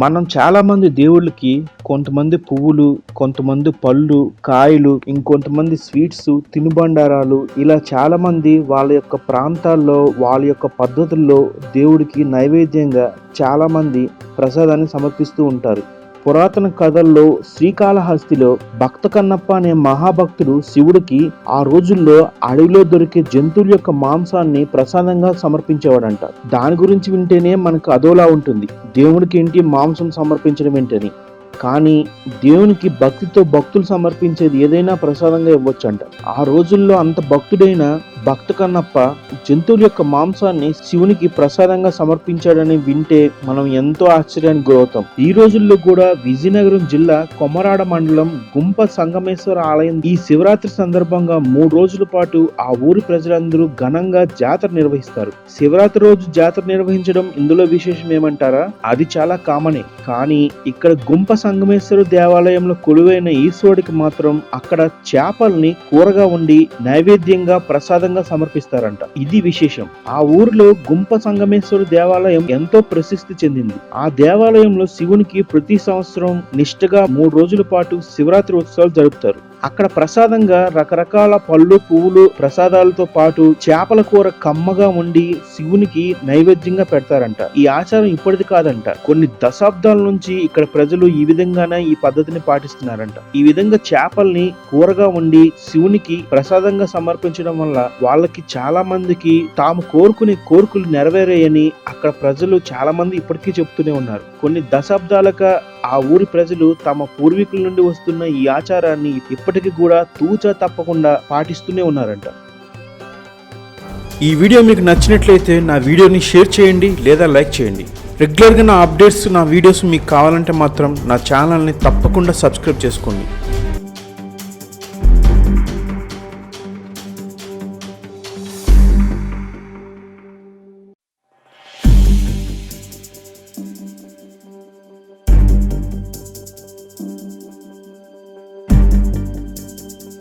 మనం చాలామంది దేవుళ్ళకి కొంతమంది పువ్వులు కొంతమంది పళ్ళు కాయలు ఇంకొంతమంది స్వీట్స్ తినుబండారాలు ఇలా చాలామంది వాళ్ళ యొక్క ప్రాంతాల్లో వాళ్ళ యొక్క పద్ధతుల్లో దేవుడికి నైవేద్యంగా చాలామంది ప్రసాదాన్ని సమర్పిస్తూ ఉంటారు. పురాతన కథల్లో శ్రీకాళహస్తిలో భక్త కన్నప్ప అనే మహాభక్తుడు శివుడికి ఆ రోజుల్లో అడవిలో దొరికే జంతువుల యొక్క మాంసాన్ని ప్రసాదంగా సమర్పించేవాడంట. దాని గురించి వింటేనే మనకు అదోలా ఉంటుంది. దేవుడికి ఏంటి మాంసం సమర్పించడం ఏంటని. కానీ దేవునికి భక్తితో భక్తులు సమర్పించేది ఏదైనా ప్రసాదంగా ఇవ్వచ్చంట. ఆ రోజుల్లో అంత భక్తుడైన భక్త కన్నప్ప జంతువుల యొక్క మాంసాన్ని శివునికి ప్రసాదంగా సమర్పించాడని వింటే మనం ఎంతో ఆశ్చర్యానికి గురవుతాం. ఈ రోజుల్లో కూడా విజయనగరం జిల్లా కొమరాడ మండలం గుంప సంగమేశ్వర ఆలయం ఈ శివరాత్రి సందర్భంగా మూడు రోజుల పాటు ఆ ఊరి ప్రజలందరూ ఘనంగా జాతర నిర్వహిస్తారు. శివరాత్రి రోజు జాతర నిర్వహించడం ఇందులో విశేషం ఏమంటారా? అది చాలా కామనే. కానీ ఇక్కడ గుంప సంగమేశ్వర దేవాలయంలో కొలువైన ఈశ్వరుడికి మాత్రం అక్కడ చేపల్ని కూరగా ఉండి నైవేద్యంగా ప్రసాదంగా సమర్పిస్తారంట. ఇది విశేషం. ఆ ఊరిలో గుంప సంగమేశ్వర దేవాలయం ఎంతో ప్రసిద్ధి చెందింది. ఆ దేవాలయంలో శివునికి ప్రతి సంవత్సరం నిష్ఠగా మూడు రోజుల పాటు శివరాత్రి ఉత్సవాలు జరుపుతారు. అక్కడ ప్రసాదంగా రకరకాల పళ్ళు పువ్వులు ప్రసాదాలతో పాటు చేపల కూర కమ్మగా ఉండి శివునికి నైవేద్యంగా పెడతారంట. ఈ ఆచారం ఇప్పటిది కాదంట. కొన్ని దశాబ్దాల నుంచి ఇక్కడ ప్రజలు ఈ విధంగానే ఈ పద్ధతిని పాటిస్తున్నారంట. ఈ విధంగా చేపల్ని కూరగా ఉండి శివునికి ప్రసాదంగా సమర్పించడం వల్ల వాళ్ళకి చాలా మందికి తాము కోరుకునే కోరికలు నెరవేరాయని అక్కడ ప్రజలు చాలా మంది ఇప్పటికీ చెప్తూనే ఉన్నారు. కొన్ని దశాబ్దాలుగా ఆ ఊరి ప్రజలు తమ పూర్వీకుల నుండి వస్తున్న ఈ ఆచారాన్ని ఇప్పటికీ కూడా తూచా తప్పకుండా పాటిస్తూనే ఉన్నారంట. ఈ వీడియో మీకు నచ్చినట్లయితే నా వీడియోని షేర్ చేయండి లేదా లైక్ చేయండి. రెగ్యులర్గా నా అప్డేట్స్ నా వీడియోస్ మీకు కావాలంటే మాత్రం నా ఛానల్ని తప్పకుండా సబ్స్క్రైబ్ చేసుకోండి.